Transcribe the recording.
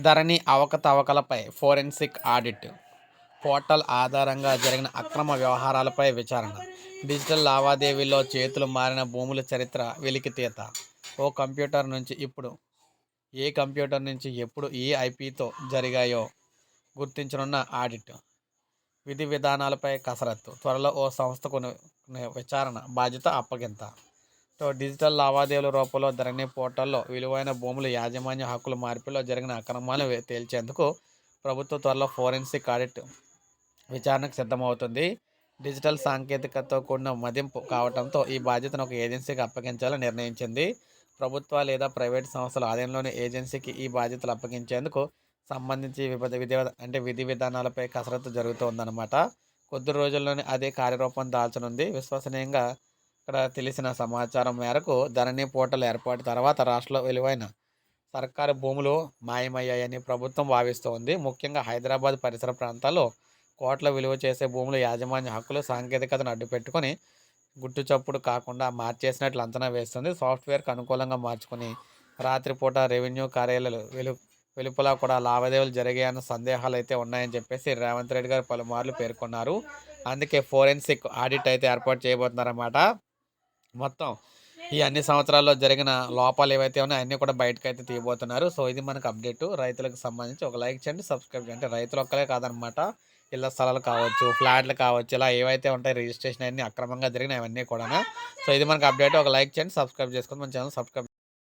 ధరణి అవకతవకలపై forensic audit portal ఆధారంగా జరిగిన అక్రమ వ్యవహారాలపై విచారణ. డిజిటల్ లావాదేవీల్లో చేతులు మారిన భూముల చరిత్ర వెలికితీత. ఓ కంప్యూటర్ నుంచి ఇప్పుడు ఏ కంప్యూటర్ నుంచి ఎప్పుడు ఏ ఐపీతో జరిగాయో గుర్తించనున్న ఆడిట్. విధి విధానాలపై కసరత్తు. త్వరలో ఓ సంస్థకు విచారణ బాధ్యత అప్పగింత. సో డిజిటల్ లావాదేవీల రూపంలో ధరణి పోర్టల్లో విలువైన భూముల యాజమాన్య హక్కుల మార్పిడిలో జరిగిన అక్రమాలు తేల్చేందుకు ప్రభుత్వ త్వరలో ఫోరెన్సిక్ ఆడిట్ విచారణకు సిద్ధమవుతుంది. డిజిటల్ సాంకేతికతతో కూడిన మదింపు కావడంతో ఈ బాధ్యతను ఒక ఏజెన్సీకి అప్పగించాలని నిర్ణయించింది. ప్రభుత్వ లేదా ప్రైవేట్ సంస్థల ఆధీనంలోని ఏజెన్సీకి ఈ బాధ్యతలు అప్పగించేందుకు సంబంధించి వివిధ విధి అంటే విధి విధానాలపై కసరత్తు జరుగుతోందన్నమాట. కొద్ది రోజుల్లోనే అదే కార్యరూపం దాల్చనుంది. విశ్వసనీయంగా ఇక్కడ తెలిసిన సమాచారం మేరకు ధరణి పోర్టల్ ఏర్పాటు తర్వాత రాష్ట్రంలో విలువైన సర్కారు భూములు మాయమయ్యాయని ప్రభుత్వం భావిస్తోంది. ముఖ్యంగా హైదరాబాద్ పరిసర ప్రాంతాల్లో కోట్ల విలువ చేసే భూముల యాజమాన్య హక్కులు సాంకేతికతను అడ్డుపెట్టుకొని గుట్టుచప్పుడు కాకుండా మార్చేసినట్లు అంచనా వేస్తుంది. సాఫ్ట్వేర్కి అనుకూలంగా మార్చుకొని రాత్రిపూట రెవెన్యూ కార్యాలయాలు వెలు వెలుపల కూడా లావాదేవీలు జరిగాయన్న సందేహాలు అయితే ఉన్నాయని చెప్పేసి రేవంత్ రెడ్డి గారు పలుమార్లు పేర్కొన్నారు. అందుకే ఫోరెన్సిక్ ఆడిట్ అయితే ఏర్పాటు చేయబోతున్నారన్నమాట. మొత్తం ఈ అన్ని సంవత్సరాల్లో జరిగిన లోపాలు ఏవైతే ఉన్నాయో అన్నీ కూడా బయటకు అయితే తీయబోతున్నారు. సో ఇది మనకు అప్డేట్. రైతులకు సంబంధించి ఒక లైక్ చేయండి సబ్స్క్రైబ్ చేయండి. అంటే రైతులు ఒక్కలే కాదనమాట ఇళ్ళ స్థలాలు కావచ్చు ఫ్లాట్లు కావచ్చు ఇలా ఏవైతే ఉంటాయి రిజిస్ట్రేషన్ అన్నీ అక్రమంగా జరిగినాయి అవన్నీ కూడా సో ఇది మనకు అప్డేట్. ఒక లైక్ చేయండి సబ్స్క్రైబ్ చేసుకొని మన ఛానల్ సబ్స్క్రైబ్